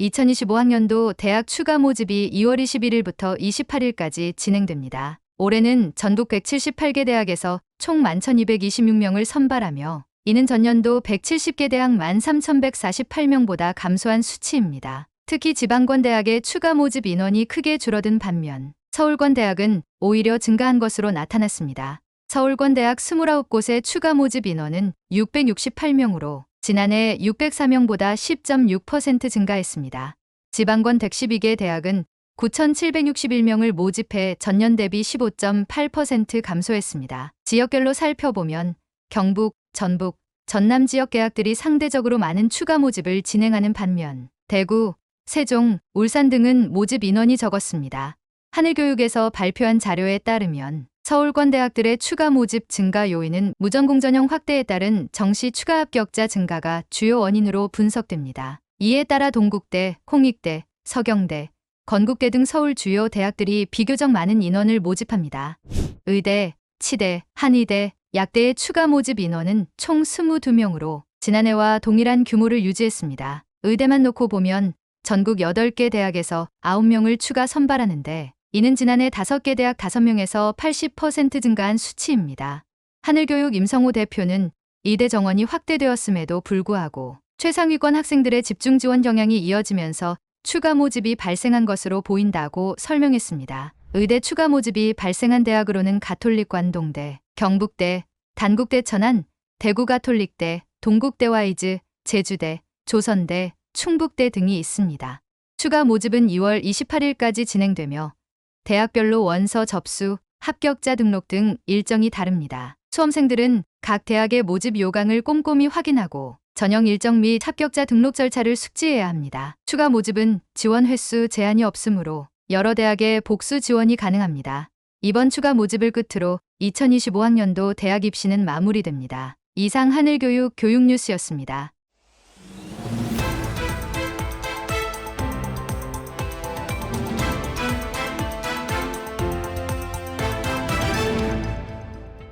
2025학년도 대학 추가 모집이 2월 21일부터 28일까지 진행됩니다. 올해는 전국 178개 대학에서 총 11,226명을 선발하며 이는 전년도 170개 대학 13,148명보다 감소한 수치입니다. 특히 지방권 대학의 추가 모집 인원이 크게 줄어든 반면 서울권 대학은 오히려 증가한 것으로 나타났습니다. 서울권 대학 29곳의 추가 모집 인원은 668명으로 지난해 604명보다 10.6% 증가했습니다. 지방권 112개 대학은 9,761명을 모집해 전년 대비 15.8% 감소했습니다. 지역별로 살펴보면 경북, 전북, 전남 지역 대학들이 상대적으로 많은 추가 모집을 진행하는 반면 대구, 세종, 울산 등은 모집 인원이 적었습니다. 하늘교육에서 발표한 자료에 따르면 서울권 대학들의 추가 모집 증가 요인은 무전공 전형 확대에 따른 정시 추가 합격자 증가가 주요 원인으로 분석됩니다. 이에 따라 동국대, 홍익대, 서경대, 건국대 등 서울 주요 대학들이 비교적 많은 인원을 모집합니다. 의대, 치대, 한의대, 약대의 추가 모집 인원은 총 22명으로 지난해와 동일한 규모를 유지했습니다. 의대만 놓고 보면 전국 8개 대학에서 9명을 추가 선발하는데 이는 지난해 5개 대학 5명에서 80% 증가한 수치입니다. 하늘교육 임성호 대표는 이대 정원이 확대되었음에도 불구하고 최상위권 학생들의 집중 지원 경향이 이어지면서 추가 모집이 발생한 것으로 보인다고 설명했습니다. 의대 추가 모집이 발생한 대학으로는 가톨릭 관동대, 경북대, 단국대 천안, 대구 가톨릭대, 동국대 와이즈, 제주대, 조선대, 충북대 등이 있습니다. 추가 모집은 2월 28일까지 진행되며 대학별로 원서 접수, 합격자 등록 등 일정이 다릅니다. 수험생들은 각 대학의 모집 요강을 꼼꼼히 확인하고 전형 일정 및 합격자 등록 절차를 숙지해야 합니다. 추가 모집은 지원 횟수 제한이 없으므로 여러 대학에 복수 지원이 가능합니다. 이번 추가 모집을 끝으로 2025학년도 대학 입시는 마무리됩니다. 이상 하늘교육 교육뉴스였습니다.